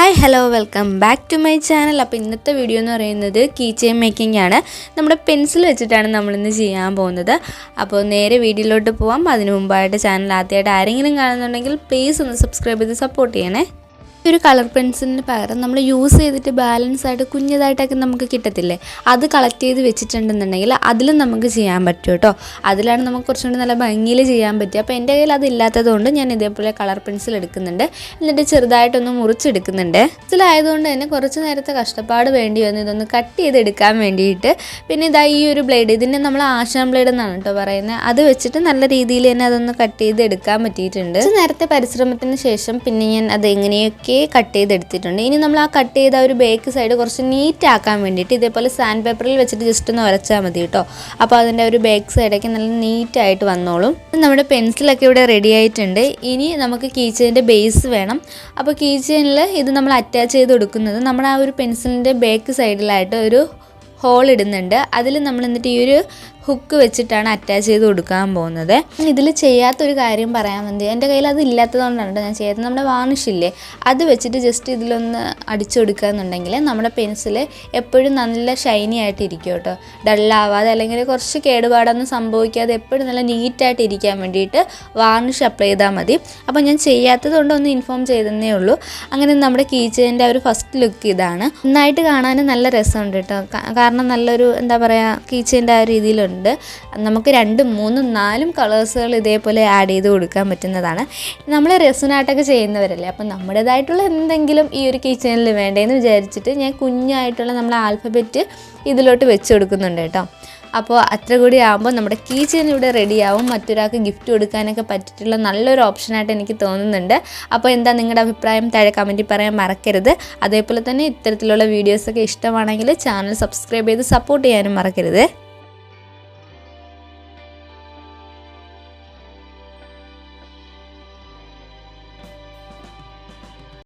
Hi hello welcome back to my channel. അപ്പോൾ ഇന്നത്തെ video എന്ന് പറയുന്നത് കീ ചെയിൻ മേക്കിംഗ് ആണ്. നമ്മുടെ പെൻസിൽ വെച്ചിട്ടാണ് നമ്മളിന്ന് ചെയ്യാൻ പോകുന്നത്. അപ്പോൾ നേരെ വീഡിയോയിലോട്ട് പോവാം. അതിന് മുമ്പായിട്ട് ചാനൽ ആദ്യമായിട്ട് ആരെങ്കിലും കാണുന്നുണ്ടെങ്കിൽ പ്ലീസ് ഒന്ന് സബ്സ്ക്രൈബ് ചെയ്ത് സപ്പോർട്ട് ചെയ്യണേ. ഒരു കളർ പെൻസിലിന് പകരം നമ്മൾ യൂസ് ചെയ്തിട്ട് ബാലൻസ് ആയിട്ട് കുഞ്ഞതായിട്ടൊക്കെ നമുക്ക് കിട്ടത്തില്ലേ? അത് കളക്ട് ചെയ്ത് വെച്ചിട്ടുണ്ടെന്നുണ്ടെങ്കിൽ അതിലും നമുക്ക് ചെയ്യാൻ പറ്റും കേട്ടോ. അതിലാണ് നമുക്ക് കുറച്ചുകൂടി നല്ല ഭംഗിയിൽ ചെയ്യാൻ പറ്റുക. അപ്പോൾ എന്റെ കയ്യിൽ അതില്ലാത്തതുകൊണ്ട് ഞാൻ ഇതേപോലെ കളർ പെൻസിൽ എടുക്കുന്നുണ്ട്. എന്നിട്ട് ചെറുതായിട്ടൊന്ന് മുറിച്ചെടുക്കുന്നുണ്ട്. ഇതിലായതുകൊണ്ട് തന്നെ കുറച്ച് നേരത്തെ കഷ്ടപ്പാട് വേണ്ടി വന്നു. ഇതൊന്ന് കട്ട് ചെയ്തെടുക്കാൻ വേണ്ടിയിട്ട് പിന്നെ ഇതാ ഈ ഒരു ബ്ലേഡ് ഇതിന്റെ നമ്മൾ ആശാൻ ബ്ലേഡ് എന്നാണ് കേട്ടോ പറയുന്നത്. അത് വെച്ചിട്ട് നല്ല രീതിയിൽ തന്നെ അതൊന്ന് കട്ട് ചെയ്ത് എടുക്കാൻ പറ്റിയിട്ടുണ്ട് നേരത്തെ പരിശ്രമത്തിന് ശേഷം പിന്നെ ഞാൻ അത് എങ്ങനെയൊക്കെ കട്ട് ചെയ്തെടുത്തിട്ടുണ്ട്. ഇനി നമ്മൾ ആ കട്ട് ചെയ്ത ഒരു ബേക്ക് സൈഡ് കുറച്ച് നീറ്റ് ആക്കാൻ വേണ്ടിയിട്ട് ഇതേപോലെ സാൻഡ് പേപ്പറിൽ വെച്ചിട്ട് ജസ്റ്റ് ഒന്ന് വരച്ചാൽ മതി കേട്ടോ അപ്പോൾ അതിന്റെ ഒരു ബേക്ക് സൈഡൊക്കെ നല്ല നീറ്റായിട്ട് വന്നോളും. നമ്മുടെ പെൻസിലൊക്കെ ഇവിടെ റെഡി ആയിട്ടുണ്ട്. ഇനി നമുക്ക് കീച്ചേന്റെ ബേസ് വേണം. അപ്പോൾ കീച്ചേനിൽ ഇത് നമ്മൾ അറ്റാച്ച് ചെയ്ത് കൊടുക്കുന്നത് നമ്മുടെ ആ ഒരു പെൻസിലിന്റെ ബേക്ക് സൈഡിലായിട്ട് ഒരു ഹോൾ ഇടുന്നുണ്ട്. അതിൽ നമ്മൾ എന്നിട്ട് ഈ ഒരു ഹുക്ക് വെച്ചിട്ടാണ് അറ്റാച്ച് ചെയ്ത് കൊടുക്കാൻ പോകുന്നത്. ഇതിൽ ചെയ്യാത്തൊരു കാര്യം പറയാൻ വേണ്ടി എന്റെ കയ്യിൽ അത് ഇല്ലാത്തതുകൊണ്ടാണ് ഞാൻ ചെയ്യാത്തത്. നമ്മുടെ വാണിഷില്ലേ അത് വെച്ചിട്ട് ജസ്റ്റ് ഇതിലൊന്ന് അടിച്ചു കൊടുക്കുക എന്നുണ്ടെങ്കിൽ നമ്മുടെ പെൻസിൽ എപ്പോഴും നല്ല ഷൈനി ആയിട്ട് ഇരിക്കും കേട്ടോ. ഡള്ളാവാതെ അല്ലെങ്കിൽ കുറച്ച് കേടുപാടൊന്നും സംഭവിക്കാതെ എപ്പോഴും നല്ല നീറ്റായിട്ട് ഇരിക്കാൻ വേണ്ടിയിട്ട് വാർണിഷ് അപ്ലൈ ചെയ്താൽ മതി. അപ്പോൾ ഞാൻ ചെയ്യാത്തത് കൊണ്ട് ഒന്ന് ഇൻഫോം ചെയ്തതേ ഉള്ളൂ. അങ്ങനെ നമ്മുടെ കീച്ചേന്റെ ഒരു ഫസ്റ്റ് ലുക്ക് ഇതാണ്. നന്നായിട്ട് കാണാൻ നല്ല രസമുണ്ട് കേട്ടോ. കാരണം നല്ലൊരു എന്താ പറയുക കീച്ചേന്റെ ആ രീതിയിലുണ്ട്. നമുക്ക് രണ്ടും മൂന്നും നാലും കളേഴ്സുകൾ ഇതേപോലെ ആഡ് ചെയ്ത് കൊടുക്കാൻ പറ്റുന്നതാണ്. നമ്മൾ റെസുനാട്ടൊക്കെ ചെയ്യുന്നവരല്ലേ അപ്പം നമ്മുടേതായിട്ടുള്ള എന്തെങ്കിലും ഈ ഒരു കിച്ചണിൽ വേണ്ടേന്ന് വിചാരിച്ചിട്ട് ഞാൻ കുഞ്ഞായിട്ടുള്ള നമ്മൾ ആൽഫബറ്റ് ഇതിലോട്ട് വെച്ച് കൊടുക്കുന്നുണ്ട് കേട്ടോ. അപ്പോൾ അത്ര കൂടി ആകുമ്പോൾ നമ്മുടെ കീച്ചൻ ഇവിടെ റെഡിയാവും മറ്റൊരാൾക്ക് ഗിഫ്റ്റ് കൊടുക്കാനൊക്കെ പറ്റിയിട്ടുള്ള നല്ലൊരു ഓപ്ഷനായിട്ട് എനിക്ക് തോന്നുന്നുണ്ട്. അപ്പോൾ എന്താ നിങ്ങളുടെ അഭിപ്രായം? താഴെ കമന്റിൽ പറയാൻ മറക്കരുത്. അതേപോലെ തന്നെ ഇത്തരത്തിലുള്ള വീഡിയോസൊക്കെ ഇഷ്ടമാണെങ്കിൽ ചാനൽ സബ്സ്ക്രൈബ് ചെയ്ത് സപ്പോർട്ട് ചെയ്യാനും മറക്കരുത്.